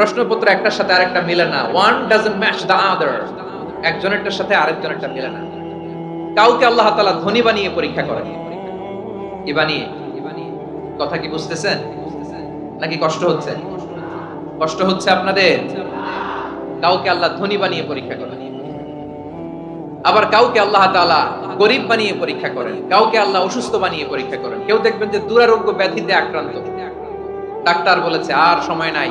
প্রশ্নপত্র একটার সাথে আরেকটা মিলে না। One doesn't match the other একজনেরটার সাথে আরেকজনেরটা মিলে না। কাউকে আল্লাহ তাআলা ধনী বানিয়ে পরীক্ষা করেন। কি বানিয়ে। কথা কি বুঝতেছেন? নাকি কষ্ট হচ্ছে? কষ্ট হচ্ছে আপনাদের? কাউকে আল্লাহ ধনী বানিয়ে পরীক্ষা করেন। আবার কাউকে আল্লাহ তাআলা গরিব বানিয়ে পরীক্ষা করেন। কাউকে আল্লাহ অসুস্থ বানিয়ে পরীক্ষা করেন। কেউ দেখবেন যে দুরারোগ্য ব্যাধিতে আক্রান্ত। ডাক্তার বলেছে, আর সময় নাই।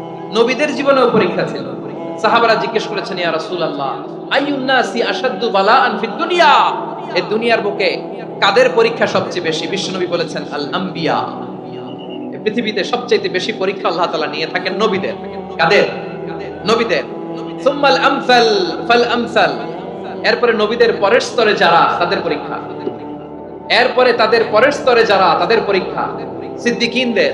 নবীদের জীবনেও পরীক্ষা ছিল। সাহাবারা জিজ্ঞেস করেছেন, ইয়া রাসূলুল্লাহ আইয়ুন নাসি আশাদ্দু বালাআন ফিদ দুনিয়া? এই দুনিয়ার বুকে কাদের পরীক্ষা সবচেয়ে বেশি? বিশ্বনবী বলেছেন আল আম্বিয়া পৃথিবীতে সবচেয়ে বেশি পরীক্ষা আল্লাহ তাআলা নিয়ে থাকেন নবীদের। কাদের? নবীদের। সুম্মাল আমসাল ফাল আমসাল এরপরে নবীদের পরের স্তরে যারা, তাদের পরীক্ষা। এরপরে তাদের পরের স্তরে যারা, তাদের পরীক্ষা। সিদ্দিকিনদের।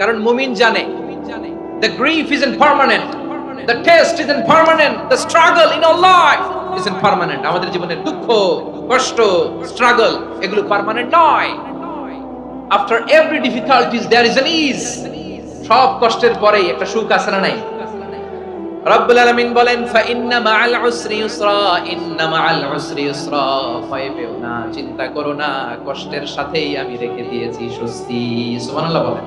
কারণ মুমিন জানে, the grief isn't permanent, the test isn't permanent, the struggle in our life isn't permanent. আমাদের জীবনের দুঃখ, কষ্ট, struggle, এগুলো পার্মানেন্ট নয়। After every difficulties, there is an ease সব কষ্টের পরেই একটা সুখ আছে না নাই? রব্বুল আলামিন বলেন ফা ইন্না মাআল উসরি ইউসরা ইন্না মাআল উসরি ইউসরা পেও না, চিন্তা করো না, কষ্টের সাথেই আমি রেখে দিয়েছি স্বস্তি। সুবহানাল্লাহ বলেন।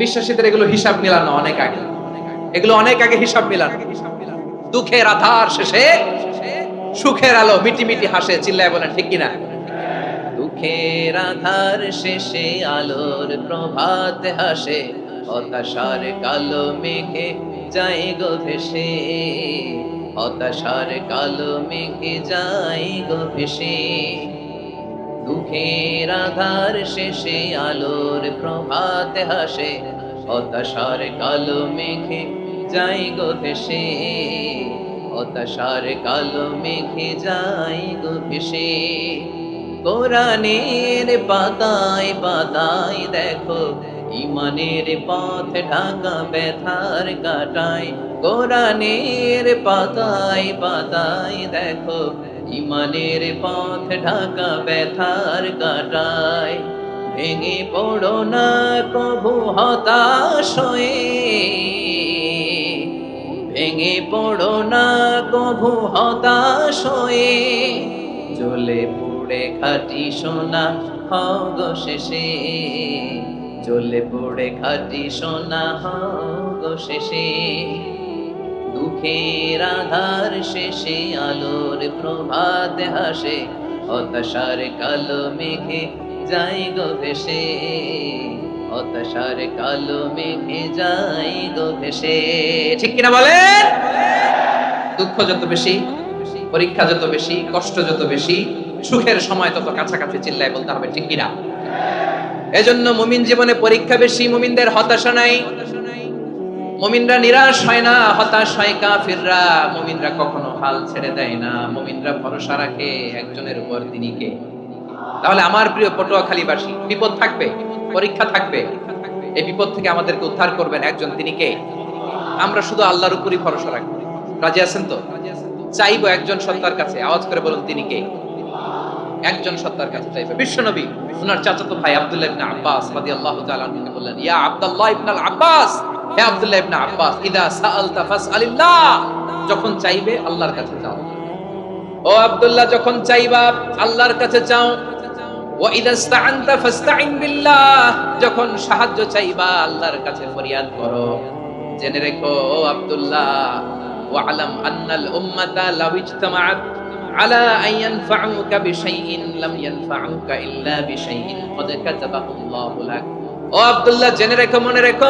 বিশ্বাসীদের এগুলো হিসাব মিলানো অনেক আগে। এগুলো অনেক আগে হিসাব মিলানো। দুঃখের আধার শেষে সুখের আলো মিটি মিটি হাসে, চিল্লায় বলেন, ঠিক কিনা? দুঃখের আধার শেষে আলোর প্রভাত হাসে, হতাশার কালো মেঘে যায় গো ভেসে। হতাশার কালো মেঘে যায় গো ভেসে। দুঃখের আধার শেষে আলোর প্রভাত হাসে, হতাশার কালো মেঘে যাই গো ভেসে। হতাশার কালো মেঘে যাই গো ভেসে। কোরআনের পাতায় পাতায় দেখো, ইমানের পথ ঢাকা ব্যথার কাটায়। কোরআনের পাতায় পাতায় দেখো ইমানের পথ ঢাকা ব্যথার কাটায়। ভেঙে পড়ো না কভু হতাশ ভেঙে পড়ো না কভু হতাশ জ্বলে পুড়ে খাটি সোনা হগ শেষে। জ্বলে পুড়ে খাটি সোনা হগ শেষে। দুঃখের আধার শেষে আলোর প্রভাত হাসে, হতাশার কালো মেঘে যাই গো ভেসে। হতাশার কালো মেঘে যাই গো ভেসে। ঠিক কিনা বলেন? দুঃখ যত বেশি, পরীক্ষা যত বেশি, কষ্ট যত বেশি, সুখের সময় তত কাছাকাছি চিল্লায় বলতে হবে, ঠিক কিনা? এজন্য মুমিন জীবনে পরীক্ষা বেশি, মুমিনদের হতাশা নাই। মুমিনরা নিরাশ হয় না, হতাশ হয় কাফিররা। মুমিনরা কখনো হাল ছেড়ে দেয় না। মুমিনরা ভরসা রাখে একজনের উপর তিনি কে? তাহলে আমার প্রিয় পটুয়াখালীবাসী, বিপদ থাকবে? পরীক্ষা থাকবে? এই বিপদ থেকে আমাদেরকে উদ্ধার করবেন একজন তিনি কে? আমরা শুধু আল্লাহর উপরই ভরসা রাখব। রাজি আছেন তো? চাইব একজন সত্তার কাছে। আওয়াজ করে বলুন, তিনি কে? একজন সত্তার কাছে চাইবে। বিশ্বনবী ওনার চাচাতো ভাই আব্দুল্লাহ ইবনে আব্বাস রাদিয়াল্লাহু তাআলা বললেন, ইয়া আব্দুল্লাহ ইবনে আব্বাস! হে আব্দুল্লাহ ইবনে আব্বাস ইদা সাআলতা ফাসআলিল্লাহ যখন চাইবে আল্লাহর কাছে যাও ও আব্দুল্লাহ যখন চাইবা আল্লাহর কাছে চাও ওয়া ইদা ইসতাআনতা ফাসতাইন বিল্লাহ যখন সাহায্য চাইবা আল্লাহর কাছে ফরিয়াদ করো জেনে রেখো ও আব্দুল্লাহ ওয়ালাম আন্নাল উম্মাতা লাউ ইজতামাআত على أن ينفعوك بشيء لم ينفعوك إلا بشيء قد كتبه الله لك ও আব্দুল্লাহ জেনে রেখো মনে রেখো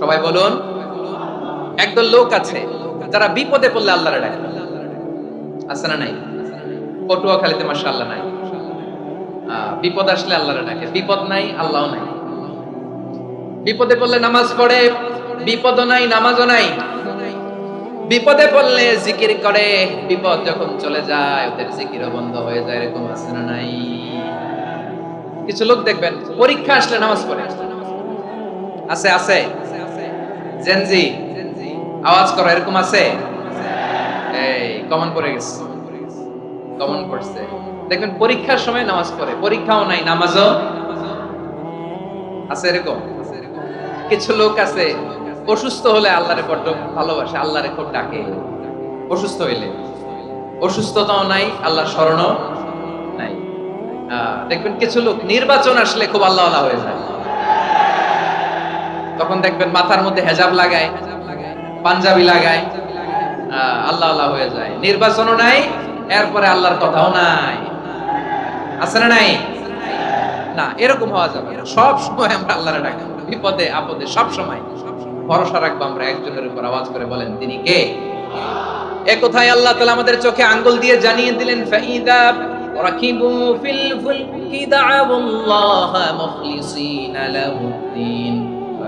সবাই বলুন, একদল লোক আছে যারা বিপদে পড়লে আল্লাহরে ডাকে। আছে না নাই? পটুয়াখালীতে মাসা আল্লাহ নাই বিপদ আসলে আল্লাহরে ডাকে। বিপদ নাই আল্লাহ নাই। বিপদে পড়লে নামাজ পড়ে, বিপদও নাই, নামাজও নাই। বিপদে পড়লে জিকির করে, বিপদ যখন চলে যায়, ওদের জিকিরও বন্ধ হয়ে যায়, এরকম আছে না নাই? কিছু লোক দেখবেন, পরীক্ষা আসলে নামাজ পড়ে। আছে আছে। জেনজি আওয়াজ করো, এরকম আছে? এই কমন পড়ে গেছে। কমন পড়ছে। দেখবেন, পরীক্ষার সময় নামাজ পড়ে। পরীক্ষাও নাই, নামাজও আছে এরকম। কিছু লোক আছে, অসুস্থ হলে আল্লাহরে বড্ড ভালোবাসে, আল্লাহরে খুব ডাকে। অসুস্থ হইলে। অসুস্থতাও নাই আল্লাহ স্মরণ নাই। দেখবেন, কিছু লোক নির্বাচন আসলে খুব আল্লাহ আল্লাহ হয়ে যায়। তখন দেখবেন মাথার মধ্যে হেজাব লাগায়, পাঞ্জাবি লাগায় আল্লাহ আল্লাহ হয়ে যায়। নির্বাচনও নাই, এরপরে আল্লাহর কথাও নাই। আছে না নাই? না, এরকম হওয়া যাবে সব সময় আমরা আল্লাহরে ডাকি। বিপদে, আপদে, সব সময়। ভরসা রাখব আমরা, একজনের উপর আওয়াজ করে বলেন, তিনি কে? এ কোথায় আল্লাহ তাআলা আমাদের চোখে আঙ্গুল দিয়ে জানিয়ে দিলেন, ফাইদা রাকিবু ফিল ফুলকি দা'াবুল্লাহ মুখলিসিনা লাহুদ্দিন।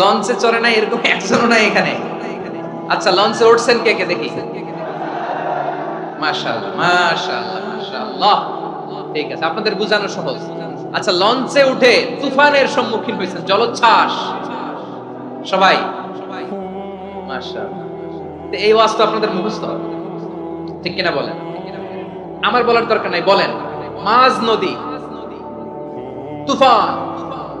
লঞ্চে চড়ে নাই, এরকম একজনও নাই এখানে। আচ্ছা লঞ্চে উঠছেন কে কে দেখি? ঠিক আছে, আপনাদের বোঝানো সহজ। আচ্ছা লঞ্চে উঠে তুফানের সম্মুখীন হয়েছেন, জলোচ্ছ্বাস। সবাই? মাশাআল্লাহ এই ওয়াজ আপনাদের মুখস্থ। ঠিক কিনা বলেন? আমার বলার দরকার নাই, বলেন। মাঝ নদী। তুফান।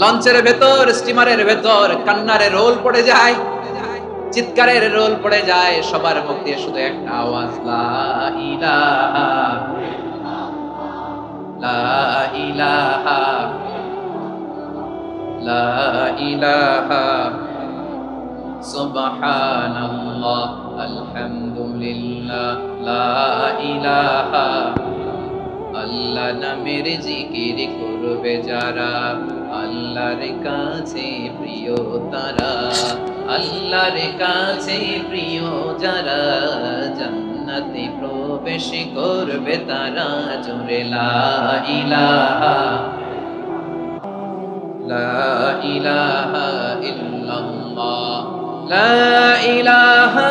লঞ্চের ভেতর স্টিমারের ভেতর, কান্নারে রোল পড়ে যায়। চিৎকারের রোল পড়ে যায়, সবার মুখ দিয়ে শুধু একটা আওয়াজ, লা ইলাহা লা আলহামদুলিল্লাহ, লা ইলাহা আল্লাহ নামের জিকির করবে যারা, আল্লাহর কাছে প্রিয় তারা, আল্লাহর কাছে প্রিয় যারা, জান্নাতে প্রবেশ করবে তারা জোরে লা ইলাহা লা ইলাহা ইল্লাল্লাহ, লা ইলাহা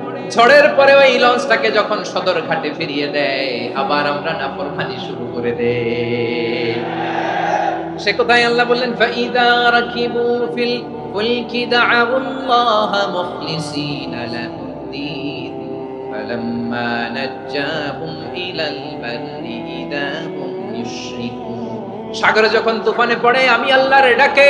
ঝড়ের পরে ওই লঞ্চটাকে যখন সদর ঘাটে ফিরিয়ে দেয়, আবার আমরা নাফরমানি শুরু করে দেই। সে কোথায় আল্লাহ বললেন, ফাইদা রাকিবু ফিল ফুলকি দা'উ আল্লাহ মুখলিসিনা লাহুদ্দিন ফালাম্মা নাজ্জাহুম ইলাল বাররি ইদা হুম ইউশরিকুন সাগরে যখন তুফানে পড়ে, আমি আল্লাহর ডাকে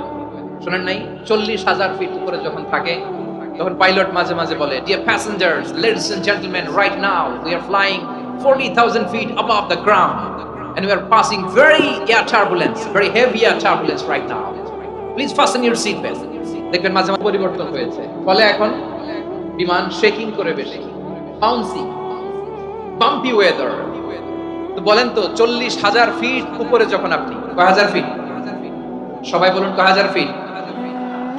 শোনেন নাই চল্লিশ হাজার ফিট উপরে যখন থাকে তখন পাইলট মাঝে মাঝে বলে dear passengers ladies and gentleman right now we are flying 40,000 feet above the ground and we are passing very air turbulence, very heavy air turbulence right now. Please fasten your seat belt. দেখবেন মাঝে মাঝে পরিবর্তন হয়েছে। ফলে এখন বিমান shaking করে বেশি। বাউন্সিং বাম্পি ওয়েদার তো বলেন তো চল্লিশ হাজার ফিট উপরে যখন আপনি কয় হাজার ফিট সবাই বলুন হাজার ফিট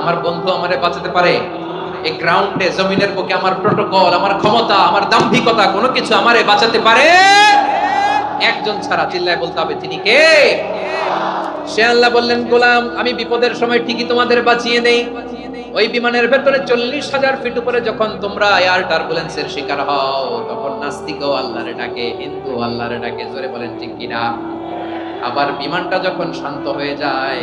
আমার বন্ধু আমারে বাঁচাতে পারে? এই গ্রাউন্ডে জমিনের বুকে আমার প্রোটোকল আমার ক্ষমতা, আমার দাম্ভিকতা, কোনো কিছু আমারে বাঁচাতে পারে? একজন ছাড়া চিল্লায় বলতে হবে, তিনি কে? সে আল্লাহ বললেন, গোলাম, আমি বিপদের সময় ঠিকই তোমাদের বাঁচিয়ে নেই। ওই বিমানের ভেতরে চল্লিশ হাজার ফিট উপরে যখন তোমরা এয়ার টার্বুলেন্সের শিকার হও, তখন নাস্তিকও আল্লাহরে ডাকে, হিন্দু আল্লাহরে ডাকে। জোরে বলেন, ঠিক কিনা? আবার বিমানটা যখন শান্ত হয়ে যায়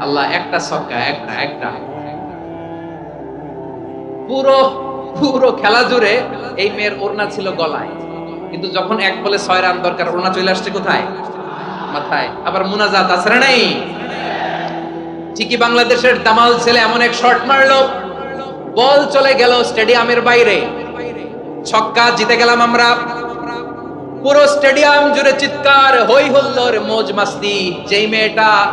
আল্লাহ একটা সক্কা একটা একটা। পুরো পুরো খেলা জুড়ে এই মেয়ের ওড়না ছিল গলায়। কিন্তু যখন এক বলে ছয় রান দরকার, ওড়না চলে আসছে কোথায়? মাথায়। আবার মুনাজাত আছে নাই? ঠিকই বাংলাদেশের দামাল ছেলে এমন এক শট মারলো। বল চলে গেল স্টেডিয়ামের বাইরে। ছক্কা জিতে গেলাম আমরা। পুরো স্টেডিয়াম জুড়ে চিৎকার হই হুল্লোর মোজ মাস্তি যেই মেয়েটা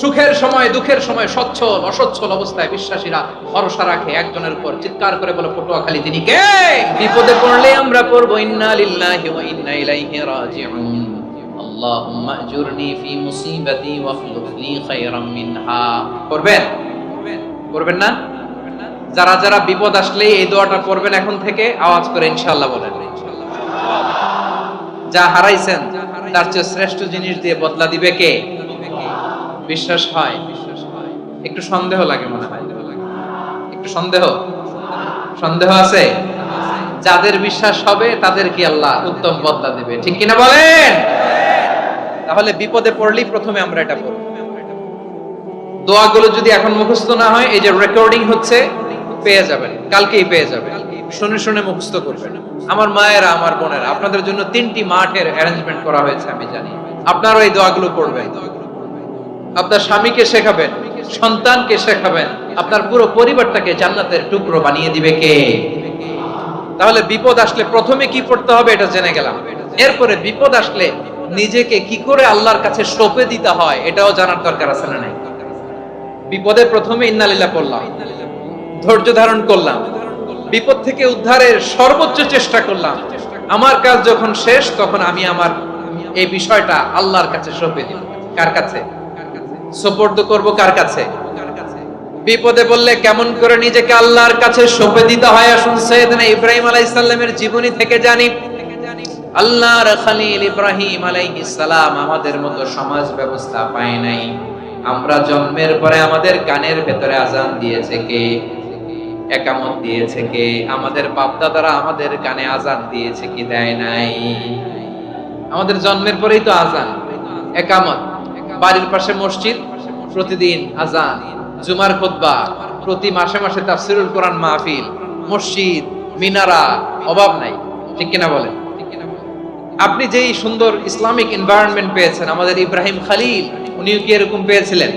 সুখের সময়, দুঃখের সময়, সচ্ছল, অসচ্ছল অবস্থায় বিশ্বাসীরা ভরসা রাখে একজনের উপর। চিৎকার করে বলে, পটুয়াখালী, তিনি কে? বিপদে পড়লে আমরা পড়ব, ইন্না লিল্লাহি ওয়া ইন্না ইলাইহি রাজিউন। আল্লাহুম্মা আজুরনি ফি মুসিবাতি লি খায়রাম মিনহা। করবেন করবেন না? যারা যারা বিপদ আসলে এই দোয়াটা পড়বেন এখন থেকে, আওয়াজ করে ইনশাআল্লাহ বলেন। যা হারাইছেন, তার চেয়ে শ্রেষ্ঠ জিনিস দিয়ে বদলা দিবে কে? বিশ্বাস হয়। একটু সন্দেহ লাগে মনে হয়। একটু সন্দেহ? সন্দেহ আছে? যাদের বিশ্বাস হবে, তাদের কি আল্লাহ উত্তম বদলা দেবে? ঠিক কিনা বলেন? তাহলে বিপদে পড়লেই প্রথমে আমরা এটা পড়ব। দোয়াগুলো যদি এখন মুখস্থ না হয়, এই যে রেকর্ডিং হচ্ছে, পেয়ে যাবেন। কালকেই পেয়ে যাবেন। শুনে শুনে মুখস্থ করবেন। আমার মায়েরা, আমার বোনেরা, আপনাদের জন্য তিনটি মাঠের অ্যারেঞ্জমেন্ট করা হয়েছে, আমি জানি। আপনারা এই দোয়াগুলো পড়বেন। আপনার স্বামীকে শেখাবেন, সন্তানকে শেখাবেন, আপনার পুরো পরিবারটাকে জান্নাতের টুকরো বানিয়ে দিবে কে? তাহলে বিপদ আসলে প্রথমে কি করতে হবে এটা জেনে গেলাম। এরপরে বিপদ আসলে নিজেকে কি করে আল্লাহর কাছে সঁপে দিতে হয় এটাও জানার দরকার আছে না নাই? বিপদে প্রথমে ইন্নালিল্লাহ পড়লাম, ধৈর্য ধারণ করলাম, বিপদ থেকে উদ্ধারের সর্বোচ্চ চেষ্টা করলাম। আমার কাজ যখন শেষ, তখন আমি আমার এই বিষয়টা আল্লাহর কাছে সঁপে দিব কার কাছে? সোপর্দ করব কার কাছে? বিপদে বললে কেমন করে নিজেকে আল্লাহর কাছে সঁপে দিতে হয়? আসুন সৈয়দনা ইব্রাহিম আলাইহিস জীবনী থেকে জানি। আল্লাহর খলিল ইব্রাহিম আমাদের মতো সমাজ ব্যবস্থা পায় নাই। আমরা জন্মের পরে আমাদের কানের ভেতরে আজান দিয়েছে কে? একামত দিয়েছে কে? আমাদের বাপদাদারা আমাদের কানে আজান দিয়েছে কি দেয় নাই? আমাদের জন্মের পরেই তো আজান। একামত। বাড়ির পাশে মসজিদ, প্রতিদিন আজান, জুমার খুতবা, প্রতি মাসে মাসে তাফসিরুল কোরআন মাহফিল, মসজিদ, মিনারা, অভাব নাই, ঠিক কিনা বলেন? আপনি যেই সুন্দর ইসলামিক এনভায়রনমেন্ট পেয়েছেন, আমাদের ইব্রাহিম খালিল, উনিও কি এরকম পেয়েছিলেন?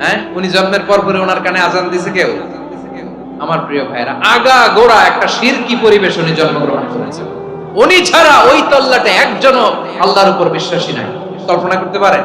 হ্যাঁ? উনি জন্মের পর পরে ওনার কানে আজান দিছে কেউ? আমার প্রিয় ভাইরা আগা গোড়া একটা শিরকি পরিবেশ উনি জন্মগ্রহণ করেছেন। উনি ছাড়া ওই তল্লাটে একজনও আল্লাহর উপর বিশ্বাসী নাই। কল্পনা করতে পারেন?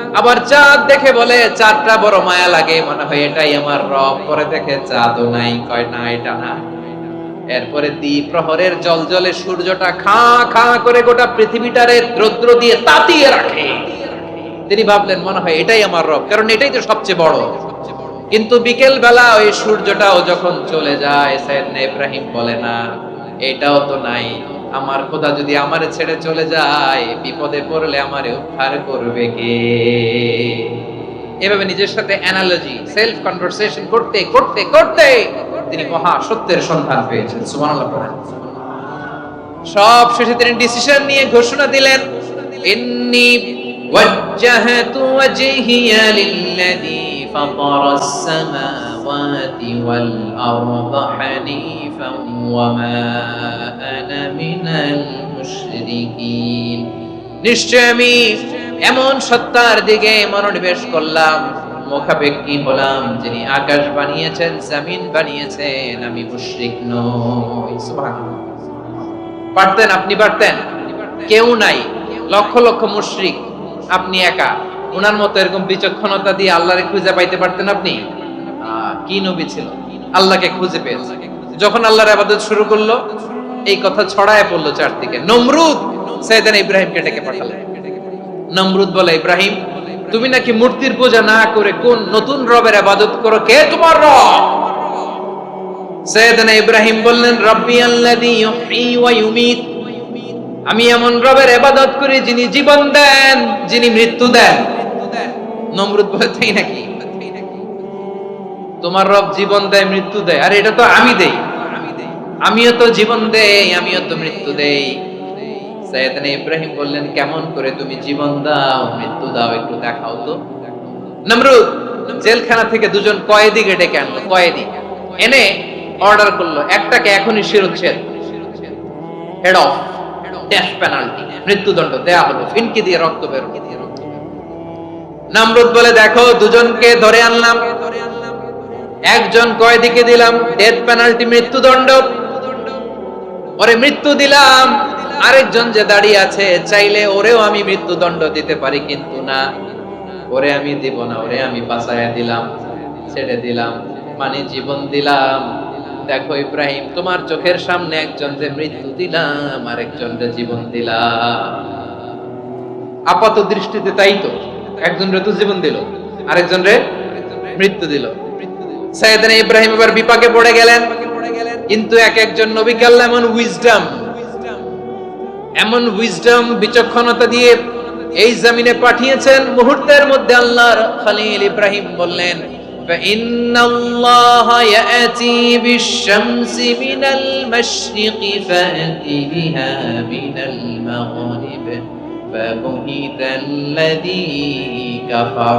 আবার চাঁদ দেখে বলে, চাঁদটা বড় মায়া লাগে, মনে হয় এটাই আমার রব। পরে দেখে, চাঁদও নাই। কয়, না, এটা না। এরপরে দ্বীপ প্রহরের জল জলে সূর্যটা খা খা করে গোটা পৃথিবীটারে রৌদ্র দিয়ে তাতিয়ে রাখে। তিনি ভাবলেন, মনে হয় এটাই আমার রব। কারণ এটাই তো সবচেয়ে বড়। কিন্তু বিকেল বেলা ওই সূর্যটাও যখন চলে যায়, সাইদনা ইব্রাহিম বলে, না, এটাও তো নাই। আমার খোদা যদি আমারে ছেড়ে চলে যায়, বিপদে পড়লে আমারে উদ্ধার করবে কে? এভাবে নিজের সাথে অ্যানালজি সেলফ কনভারসেশন করতে করতে করতে তিনি মহা সত্যের সন্ধান পেয়েছেন। সুবহানাল্লাহ সব শেষে তিনি ডিসিশন নিয়ে ঘোষণা দিলেন, ইন্নি ওয়াজ্জাহাতু ওয়াজহিয়া লিল্লাযী ফাতারা আস-সামাওয়াতি আরদা হানিফান ওয়া মা আনা মিনাল মুশরিকিন নিশ্চয় আমি এমন সত্তার দিকে মনোনিবেশ করলাম, মুখাপেক্ষী হলাম, যিনি আকাশ বানিয়েছেন, জমিন বানিয়েছেন, আমি মুশরিক নই। পারতেন আপনি, পারতেন? কেউ নাই, লক্ষ লক্ষ মুশরিক, আপনি একা। ওনার মতো এরকম বিচক্ষণতা দিয়ে আল্লাহরে খুঁজে পাইতে পারতেন আপনি? কি নবী ছিল? আল্লাহকে খুঁজে পেয়েছে। যখন আল্লাহর আবাদত শুরু করল, এই কথা ছড়ায় পড়ল চারদিকে। নমরুদ সৈয়দান ইব্রাহিমকে ডেকে পাঠালেন নমরুদ বলে, ইব্রাহিম, তুমি নাকি মূর্তির পূজা না করে কোন নতুন রবের আবাদত করো? কে তোমার রব? সৈয়দনা ইব্রাহিম বললেন, রব্বি আল্লাযী ইউহয়ী ওয়া ইউমীত। আমি এমন রবের ইবাদত করি যিনি জীবন দেন, যিনি মৃত্যু দেন। নমরুদ বলে, তাই নাকি? তোমার রব জীবন দেয়, মৃত্যু দেয়। আর, এটা তো আমি দেই। আমিও তো জীবন দেই, আমিও তো মৃত্যু দেই। সৈয়দনা ইব্রাহিম বললেন, কেমন করে তুমি জীবন দাও, মৃত্যু দাও, একটু দেখাও তো। নমরুদ জেলখানা থেকে দুজন কয়েদিকে ডেকে আনলো, কয়েদি। এনে অর্ডার করল, একটাকে এখনই শিরোচ্ছেদ। হেড অফ ডেথ পেনাল্টি মৃত্যুদণ্ড দেয়া হলো, ফিনকি দিয়ে রক্ত বের নামরুদ বলে, দেখো, দুজনকে ধরে আনলাম একজন কয়েদিকে দিলাম? ডেথ পেনাল্টি মৃত্যুদণ্ড। ওরে মৃত্যু দিলাম। আরেকজন যে দাঁড়িয়ে আছে, চাইলে ওরেও আমি মৃত্যুদণ্ড দিতে পারি, কিন্তু না। ওরে আমি দিব না, ওরে আমি বাঁচাইয়া দিলাম, ছেড়ে দিলাম মানে জীবন দিলাম। দেখো ইব্রাহিম, তোমার চোখের সামনে একজন যে মৃত্যু দিলাম, আরেকজন যে জীবন দিলাম। আপাত দৃষ্টিতে তাই তো? একজন রে তো জীবন দিল, আরেকজন রে মৃত্যু দিল। সাইয়েদনা ইব্রাহিম এবার বিপাকে পড়ে গেলেন কিন্তু এক একজন নবীকে আল্লাহ এমন উইজডম এমন উইজডম বিচক্ষণতা দিয়ে এই জমিনে পাঠিয়েছেন মুহূর্তের মধ্যে আল্লাহর খলিল ইব্রাহিম বললেন فإن الله يأتي بالشمس من المشرق فأت بها من المغرب فبهت الذي كفر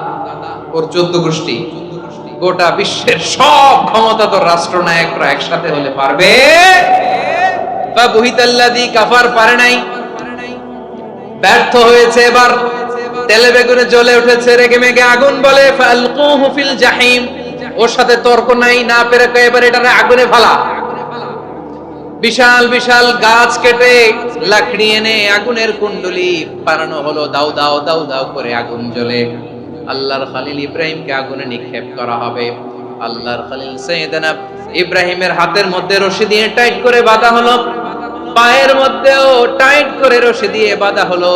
ওর চোদ্দ গোষ্ঠী। গোটা বিশ্বের সব ক্ষমতাধর রাষ্ট্রনায়করা একসাথে হলে পারবে। বা বুহিতাল্লাদি কাফার পারে নাই। ব্যর্থ হয়েছে এবার। তেলে বেগুনে জ্বলে উঠেছে, রেগে মেগে আগুন বলে ফিল জাহিম। ওর সাথে তর্ক নাই, না পেরে এবার এটা আগুনে ফালা। বিশাল বিশাল গাছ কেটে লাকড়ি এনে আগুনের কুণ্ডলি বানানো হলো। দাও দাও দাও দাও করে আগুন জ্বলে। আল্লাহর খালিল ইব্রাহিমকে আগুনে নিক্ষেপ করা হবে। আল্লাহর খালিল সৈয়দানা ইব্রাহিমের হাতের মধ্যে রশি দিয়ে টাইট করে বাঁধা হলো। পায়ের মধ্যেও টাইট করে রশি দিয়ে বাঁধা হলো।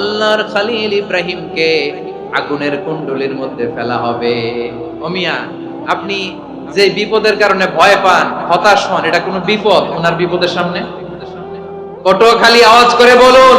আল্লাহর খালিল ইব্রাহিমকে আগুনের কুণ্ডলির মধ্যে ফেলা হবে। অমিয়া আপনি যে বিপদের কারণে ভয় পান, হতাশ হন, এটা কোনো বিপদ? ওনার বিপদের সামনে? খালি আওয়াজ করে বলুন।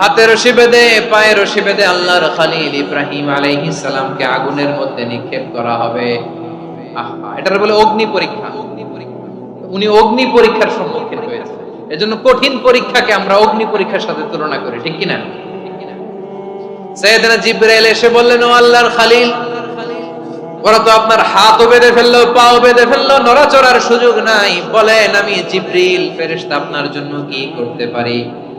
হাতে রশি বেঁধে পায়ে রশি বেঁধে আল্লাহর খালিল ইব্রাহিম আলাইহিস সালামকে আগুনের মধ্যে নিক্ষেপ করা হবে। আহা এটার বলে অগ্নি পরীক্ষা। উনি অগ্নি পরীক্ষার সম্মুখীন এজন্য কঠিন পরীক্ষাকে আমরা অগ্নি পরীক্ষার সাথে তুলনা করি, ঠিক জিব্রাইল এসে বললেন, ও আল্লাহর খালিল, ওরা তো আপনার বেঁধে ফেলল, পাও বেঁধে ফেলল, নড়াচড়ার সুযোগ নাই। বলেন, আমি জিব্রিল ফেরেশতা আপনার জন্য কি করতে পারি?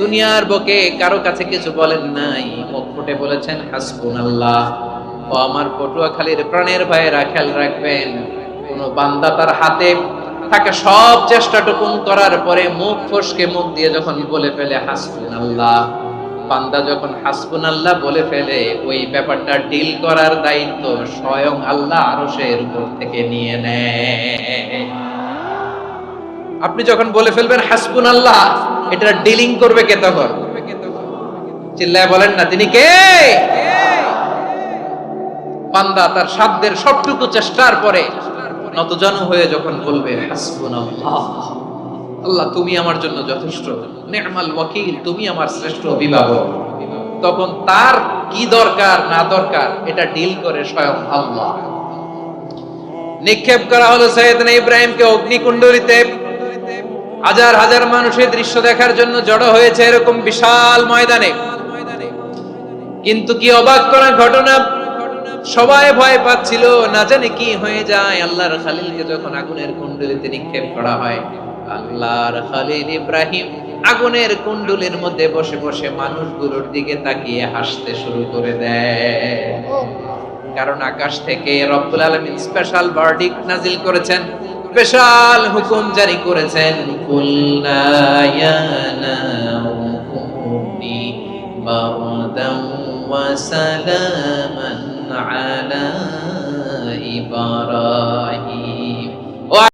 দুনিয়ার বকে কারও কাছে কিছু বলেন নাই। মুখ ফুটে বলেছেন হাসবুন আল্লাহ ও আমার পটুয়াখালীর প্রাণের ভাইয়েরা খেয়াল রাখবেন, কোন বান্দা তার হাতে তাকে সব চেষ্টাটুকুন করার পরে মুখ ফসকে মুখ দিয়ে যখন বলে ফেলে হাসবুন আল্লাহ বান্দা যখন হাসবুন আল্লাহ বলে ফেলে, ওই ব্যাপারটা ডিল করার দায়িত্ব স্বয়ং আল্লাহ আরশের উপর থেকে নিয়ে নেয়। আপনি যখন বলে ফেলবেন হাসবুন আল্লাহ এটা ডিলিং করবে কে তখন? চিল্লায় বলেন না, তিনি কে? বান্দা তার সাধ্যের সবটুকু চেষ্টার পরে নতজন হয়ে যখন বলবে হাসবুন আল্লাহ, তুমি আমার জন্য যথেষ্ট। নেমাল ওয়াকিল, তুমি আমার শ্রেষ্ঠ অভিভাবক। তখন তার কি দরকার, না দরকার, এটা ডিল করে স্বয়ং আল্লাহ। নিক্ষেপ করা হলো সৈয়দনা ইব্রাহিমকে অগ্নিকুণ্ডলিতে হাজার হাজার মানুষের দৃশ্য দেখার জন্য জড়ো হয়েছে এরকম বিশাল ময়দানে। কিন্তু কি অবাক করা ঘটনা? সবাই ভয় পাচ্ছিল, না জানে কি হয়ে যায়। আল্লাহর খালিলকে যখন আগুনের কুণ্ডলিতে নিক্ষেপ করা হয়, আল্লাহর খালিল ইব্রাহিম আগুনের কুণ্ডুলির মধ্যে বসে বসে মানুষগুলোর দিকে তাকিয়ে হাসতে শুরু করে দেয়। কারণ আকাশ থেকে রব্বুল আলামিন স্পেশাল ভার্ডিক্ট নাজিল করেছেন। স্পেশাল হুকুম জারি করেছেন কুলনা ইয়া নারু